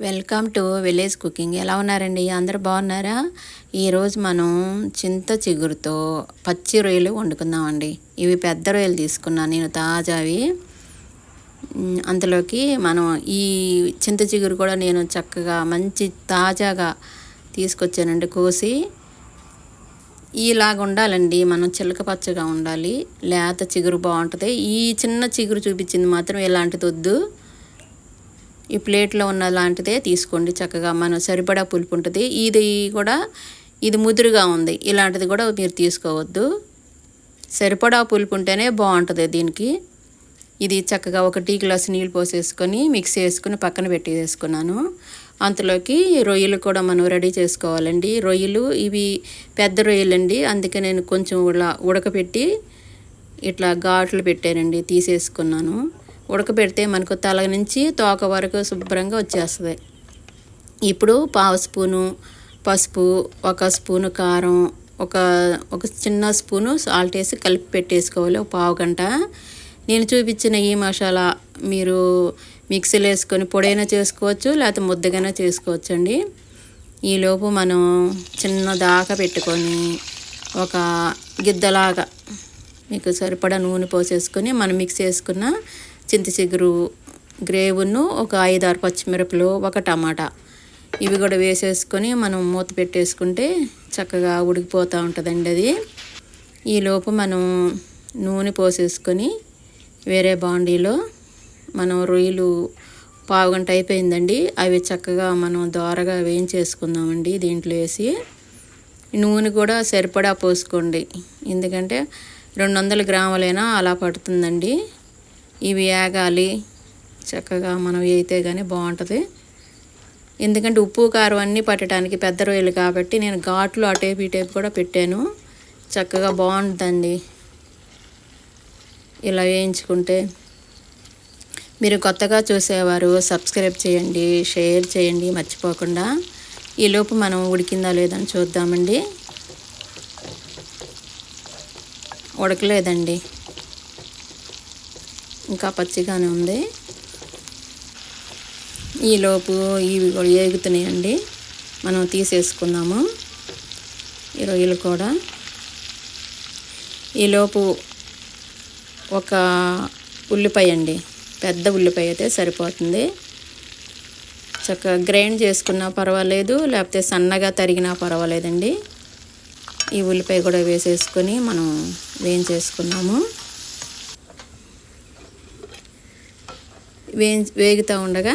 Welcome to village cooking. ఎలా ఉన్నారండి? అందరూ బాగున్నారా? ఈరోజు మనం చింత చిగురుతో పచ్చి రొయ్యలు వండుకుందామండి. ఇవి పెద్ద రొయ్యలు తీసుకున్నాను నేను తాజావి. అందులోకి మనం ఈ చింత చిగురు కూడా నేను చక్కగా మంచి తాజాగా తీసుకొచ్చానండి కోసి. ఇలాగ ఉండాలండి మనం చిలక పచ్చగా ఉండాలి. లేత చిగురు బాగుంటుంది. ఈ చిన్న చిగురు చూపించింది మాత్రం ఇలాంటిది వద్దు ఈ ప్లేట్లో ఉన్న లాంటిదే తీసుకోండి చక్కగా మనం సరిపడా పులుపు ఉంటుంది. ఇది కూడా ఇది ముదురుగా ఉంది. ఇలాంటిది కూడా మీరు తీసుకోవద్దు. సరిపడా పులుపు ఉంటేనే బాగుంటుంది దీనికి. ఇది చక్కగా ఒక టీ గ్లాస్ నీళ్ళు పోసేసుకొని మిక్స్ చేసుకుని పక్కన పెట్టేసుకున్నాను. అంతలోకి రొయ్యలు కూడా మనం రెడీ చేసుకోవాలండి. రొయ్యలు ఇవి పెద్ద రొయ్యలండి. అందుకే నేను కొంచెం ఇలా ఉడకపెట్టి ఇట్లా ఘాట్లు పెట్టానండి తీసేసుకున్నాను. ఉడకబెడితే మనకు తల నుంచి తోక వరకు శుభ్రంగా వచ్చేస్తుంది. ఇప్పుడు పావు స్పూను పసుపు ఒక స్పూను కారం ఒక ఒక చిన్న స్పూను సాల్ట్ వేసి కలిపి పెట్టేసుకోవాలి ఒక పావు గంట. నేను చూపించిన ఈ మసాలా మీరు మిక్సీలో వేసుకొని పొడైనా చేసుకోవచ్చు లేకపోతే ముద్దగానే చేసుకోవచ్చు అండి ఈలోపు మనం చిన్న దాకా పెట్టుకొని ఒక గిద్దలాగా మీకు సరిపడా నూనె పోసేసుకొని మనం మిక్స్ చేసుకున్న చింత చిగురు గ్రేవును ఒక ఐదు ఆరు పచ్చిమిరపలు ఒక టమాటా. ఇవి కూడా వేసేసుకొని మనం మూత పెట్టేసుకుంటే చక్కగా ఉడికిపోతూ ఉంటుందండి అది. ఈలోపు మనం నూనె పోసేసుకొని వేరే బాండీలో మనం రొయ్యలు పావుగంట అయిపోయిందండి. అవి చక్కగా మనం దోరగా వేయించేసుకుందామండి దీంట్లో వేసి. నూనె కూడా సరిపడా పోసుకోండి. ఎందుకంటే రెండు వందల గ్రాములైనా అలా పడుతుందండి. ఇవి ఏగాలి. చక్కగా మనం వేయితే కానీ బాగుంటుంది. ఎందుకంటే ఉప్పు కారం అన్నీ పట్టడానికి పెద్ద రొయ్యలు కాబట్టి నేను ఘాట్లు అటేపు ఇటేపు కూడా పెట్టాను. చక్కగా బాగుంటుందండి. ఇలా వేయించుకుంటే మీరు కొత్తగా చూసేవారు సబ్స్క్రైబ్ చేయండి షేర్ చేయండి మర్చిపోకుండా. ఈలోపు మనం ఉడికిందా లేదని చూద్దామండి. ఉడకలేదండి. ఇంకా పచ్చిగానే ఉంది. ఈలోపు ఇవి కూడా ఏగుతున్నాయండి. మనం తీసేసుకుందాము ఈ రొయ్యలు కూడా. ఈలోపు ఒక ఉల్లిపాయ అండి. పెద్ద ఉల్లిపాయ అయితే సరిపోతుంది. చక్కగా గ్రైండ్ చేసుకున్నా పర్వాలేదు లేకపోతే సన్నగా తరిగినా పర్వాలేదండి. ఈ ఉల్లిపాయ కూడా వేసేసుకొని మనం వేయించేసుకున్నాము. వే వేగుతూ ఉండగా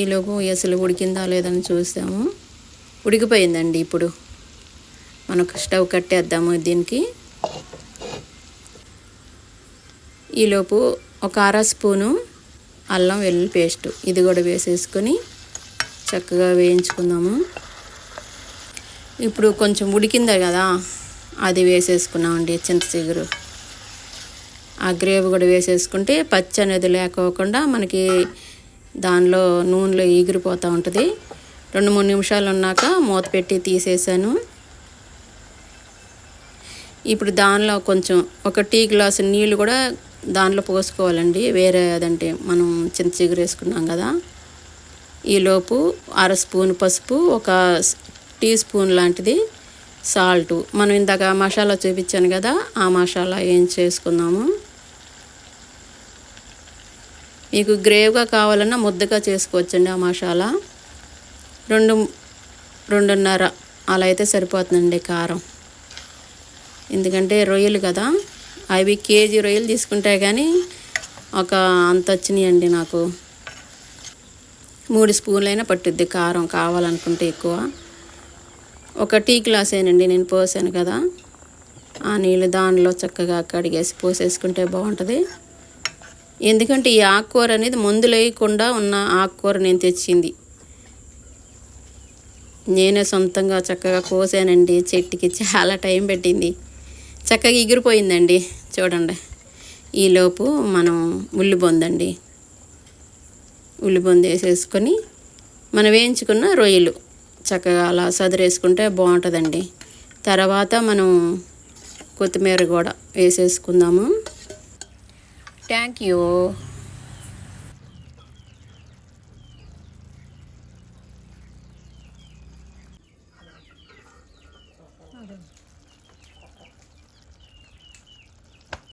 ఈలోపు అసలు ఉడికిందా లేదని చూసాము ఉడికిపోయిందండి ఇప్పుడు. మనకు స్టవ్ కట్టేద్దాము దీనికి. ఈలోపు ఒక అర స్పూను అల్లం వెల్లుల్లి పేస్ట్ ఇది కూడా వేసేసుకొని చక్కగా వేయించుకుందాము. ఇప్పుడు కొంచెం ఉడికిందే కదా అది వేసేసుకున్నామండి చింత చిగురు. ఆ గ్రేవీ కూడా వేసేసుకుంటే పచ్చి అనేది లేకోకుండా మనకి దానిలో నూనెలో ఎగిరిపోతూ ఉంటుంది. రెండు మూడు నిమిషాలు ఉన్నాక మూత పెట్టి తీసేసాను. ఇప్పుడు దానిలో కొంచెం ఒక టీ గ్లాసు నీళ్ళు కూడా దానిలో పోసుకోవాలండి. వేరే అదంటే మనం చింత చిగురు వేసుకున్నాం కదా. ఈలోపు అర స్పూన్ పసుపు ఒక టీ స్పూన్ లాంటిది సాల్ట్. మనం ఇందాక మసాలా చూపించాను కదా ఆ మసాలా ఏం చేసుకుందాము? మీకు గ్రేవ్గా కావాలన్నా ముద్దగా చేసుకోవచ్చండి ఆ మసాలా. రెండు రెండున్నర. అలా అయితే సరిపోతుందండి కారం. ఎందుకంటే రొయ్యలు కదా. అవి కేజీ రొయ్యలు తీసుకుంటే కానీ ఒక అంత వచ్చినాయండి నాకు. మూడు స్పూన్లైనా పట్టుద్ది కారం కావాలనుకుంటే ఎక్కువ. ఒక టీ గ్లాస్ ఏనండి నేను పోసాను కదా. ఆ నీళ్ళు దానిలో చక్కగా కడిగేసి పోసేసుకుంటే బాగుంటుంది. ఎందుకంటే ఈ ఆకుకూర అనేది మందు లేకుండా ఉన్న ఆకుకూర నేను తెచ్చింది. నేనే సొంతంగా చక్కగా కోసానండి చెట్టుకి చాలా టైం పెట్టింది. చక్కగా ఎగిరిపోయిందండి చూడండి. ఈలోపు మనం ఉల్లిబొందండి ఉల్లిబొంద వేసేసుకొని మనం వేయించుకున్న రొయ్యలు చక్కగా అలా సదిరేసుకుంటే బాగుంటుందండి. తర్వాత మనం కొత్తిమీర కూడా వేసేసుకుందాము. Thank you.